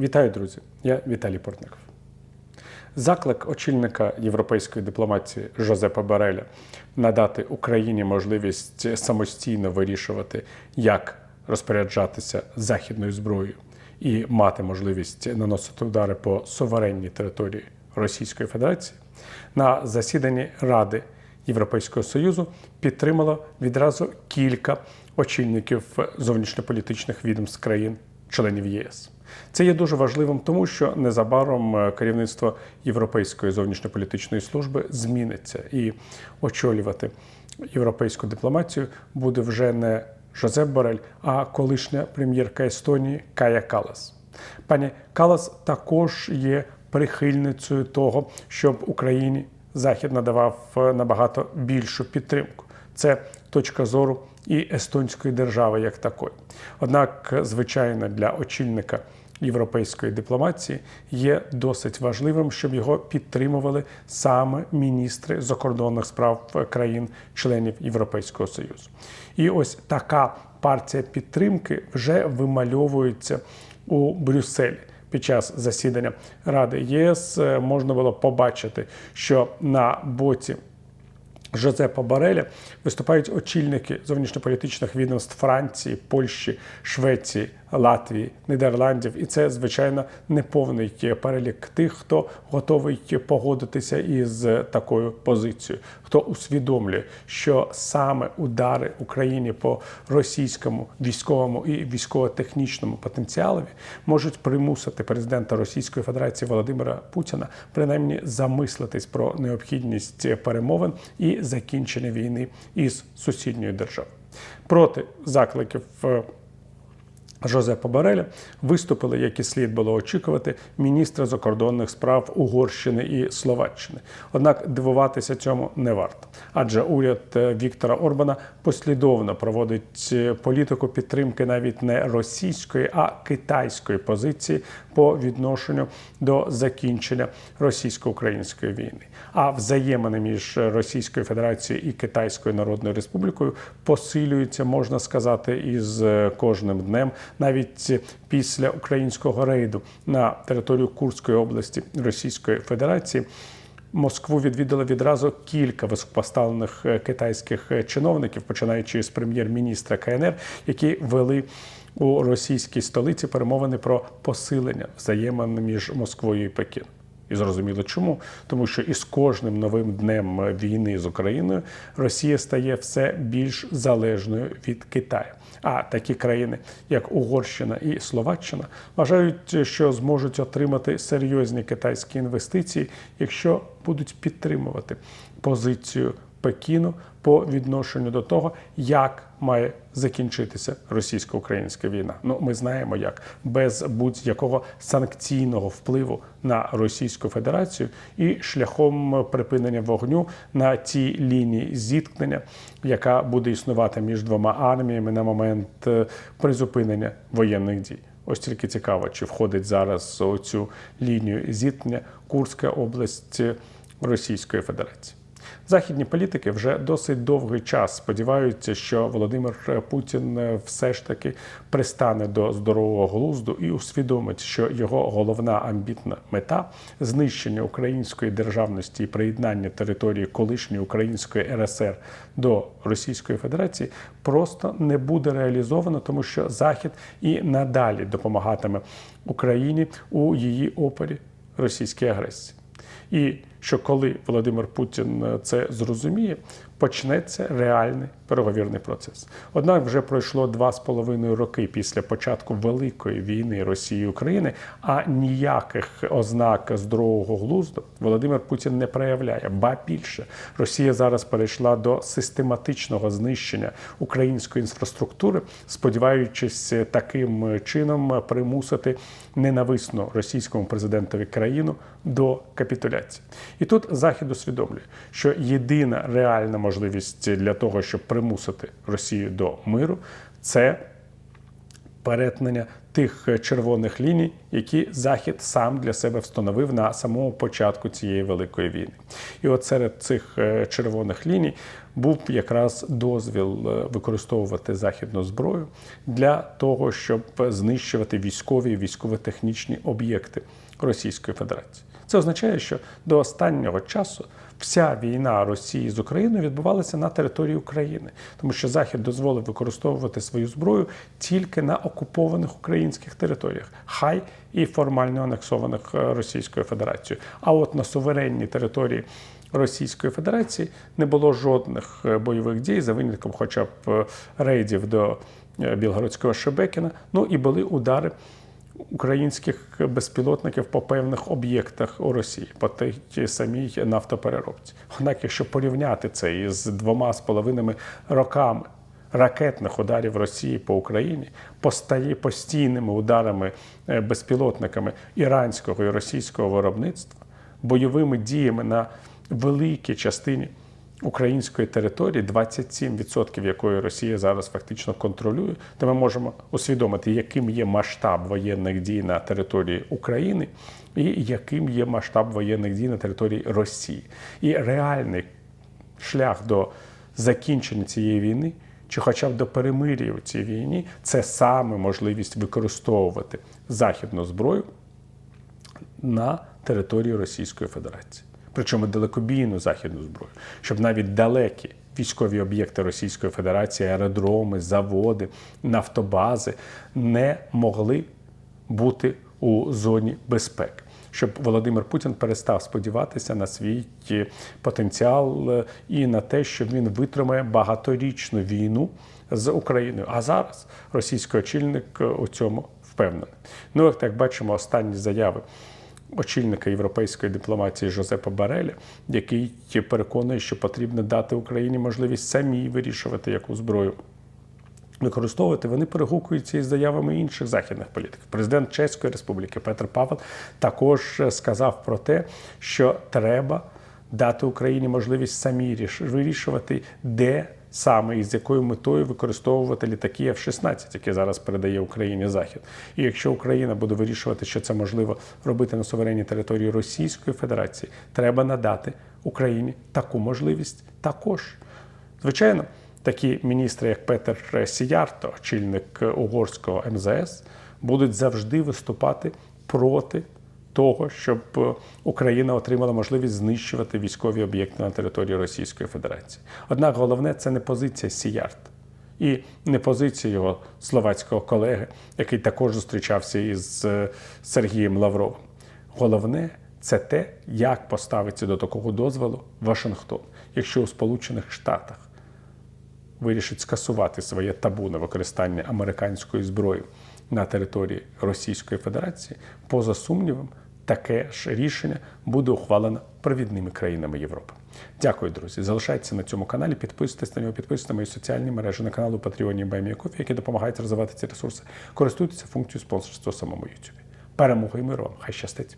Вітаю, друзі! Я Віталій Портников. Заклик очільника європейської дипломатії Жозепа Бареля надати Україні можливість самостійно вирішувати, як розпоряджатися західною зброєю і мати можливість наносити удари по суверенній території Російської Федерації на засіданні Ради Європейського Союзу підтримало відразу кілька очільників зовнішньополітичних відомств країн членів ЄС. Це є дуже важливим, тому що незабаром е, керівництво Європейської зовнішньополітичної служби зміниться і очолювати європейську дипломатію буде вже не Жозеп Борель, а колишня прем'єрка Естонії Кая Калас. Пані Калас також є прихильницею того, щоб Україні Захід надавав е, набагато більшу підтримку. Це точка зору і естонської держави як такої. Однак, звичайно, для очільника європейської дипломатії є досить важливим, щоб його підтримували саме міністри закордонних справ країн-членів Європейського Союзу. І ось така партія підтримки вже вимальовується у Брюсселі. Під час засідання Ради ЄС е, можна було побачити, що на боці Жозепа Бареля виступають очільники зовнішньополітичних відомств Франції, Польщі, Швеції, Латвії, Нідерландів, і це звичайно неповний перелік тих, хто готовий погодитися із такою позицією, хто усвідомлює, що саме удари Україні по російському військовому і військово-технічному потенціалові можуть примусити президента Російської Федерації Володимира Путіна принаймні замислитись про необхідність перемовин і закінчення війни із сусідньою державою проти закликів. Жозепа Бареля виступили, як і слід було очікувати, міністри закордонних справ Угорщини і Словаччини. Однак дивуватися цьому не варто, адже уряд е, Віктора Орбана послідовно проводить е, політику підтримки навіть не російської, а китайської позиції по відношенню до закінчення російсько-української війни. А взаємини між Російською Федерацією і Китайською Народною Республікою посилюються, можна сказати, із е, кожним днем навіть після українського рейду на територію Курської області Російської Федерації. Москву відвідали відразу кілька високопоставлених е, китайських е, чиновників, починаючи з прем'єр-міністра КНР, які вели у російській столиці перемовини про посилення взаємин між Москвою і Пекіном. І зрозуміло чому, тому що із кожним новим днем війни з Україною Росія стає все більш залежною від Китаю. А такі країни, як Угорщина і Словаччина, вважають, що зможуть отримати серйозні китайські інвестиції, якщо будуть підтримувати позицію Пекіну по відношенню до того, як має закінчитися російсько-українська війна. Ну, ми знаємо, як без будь-якого санкційного впливу на Російську Федерацію і шляхом припинення вогню на тій лінії зіткнення, яка буде існувати між двома арміями на момент е, призупинення воєнних дій. Ось тільки цікаво, чи входить зараз у цю лінію зіткнення Курська область Російської Федерації. Західні політики вже досить довгий час сподіваються, що Володимир Путін все ж таки пристане до здорового глузду і усвідомить, що його головна амбітна мета знищення української державності і приєднання території колишньої української РСР до Російської Федерації просто не буде реалізовано, тому що Захід і надалі допомагатиме Україні у її опорі російській агресії. І що коли Володимир Путін е, це зрозуміє, почнеться реальний переговірний процес. Однак вже пройшло два з половиною роки після початку великої війни Росії і України, а ніяких ознак здорового глузду Володимир Путін не проявляє. Ба більше Росія зараз перейшла до систематичного знищення української інфраструктури, сподіваючись таким чином примусити ненависну російському президентові країну до капітуляції. І тут Захід усвідомлює, що єдина реальна можливість для того, щоб примусити Росію до миру, це перетнення тих е, червоних ліній, які Захід сам для себе встановив на самому початку цієї великої війни. І от серед цих е, червоних ліній був якраз дозвіл е, використовувати західну зброю для того, щоб знищувати військові військово-технічні об'єкти Російської Федерації. Це означає, що до останнього часу вся війна Росії з Україною відбувалася на території України, тому що Захід дозволив використовувати свою зброю тільки на окупованих українських територіях, хай і формально анексованих е, Російською Федерацією. А от на суверенній території Російської Федерації не було жодних е, бойових дій за винятком, хоча б е, рейдів до Білгородського Шебекіна. Ну і були удари українських безпілотників по певних об'єктах у Росії, по тій самій нафтопереробці. Однак, якщо порівняти це із двома з половинами роками ракетних ударів Росії по Україні, постає постійними ударами е, безпілотниками іранського і російського виробництва, бойовими діями на великій частині української території, 27% якої Росія зараз фактично контролює, то ми можемо усвідомити, яким є масштаб воєнних дій на території України і яким є масштаб воєнних дій на території Росії. І реальний шлях до закінчення цієї війни. Чи хоча б до перемир'я у цій війні це саме можливість використовувати західну зброю на території Російської Федерації причому далекобійну західну зброю, щоб навіть далекі військові об'єкти Російської Федерації, аеродроми, заводи, нафтобази не могли бути у зоні безпеки. Щоб Володимир Путін перестав сподіватися на свій потенціал е, і на те, що він витримає багаторічну війну з Україною. А зараз російський очільник е, у цьому впевнений. Ну, як так бачимо, останні заяви очільника європейської дипломатії Жозепа Бареля, який переконує, що потрібно дати Україні можливість самій вирішувати, яку зброю. Використовувати вони перегукуються із заявами інших західних політиків. Президент Чеської Республіки Петр Павел також сказав про те, що треба дати Україні можливість самі вирішувати, де саме і з якою метою використовувати літаки F-16, які зараз передає Україні Захід. І якщо Україна буде вирішувати, що це можливо робити на суверенній території Російської Федерації, треба надати Україні таку можливість також. Звичайно, такі міністри, як Петер Сіярто, очільник угорського МЗС, будуть завжди виступати проти того, щоб е, Україна отримала можливість знищувати військові об'єкти на території Російської Федерації. Однак головне це не позиція Сіярт. І не позиція його словацького колеги, який також зустрічався із е, Сергієм Лавровим. Головне це те, як поставиться до такого дозволу Вашингтон, якщо у Сполучених Штатах вирішить скасувати своє табу на використання американської зброї на території Російської Федерації, поза сумнівом таке ж рішення буде ухвалено провідними країнами Європи. Дякую, друзі. Залишайтеся на цьому каналі, підписуйтесь на нього, підписуйтесь на мої соціальні мережі на каналу Patreon і які допомагають розвивати ці ресурси. Користуйтеся функцією спонсорства самому YouTube. Перемоги і миру вам! Хай щастить!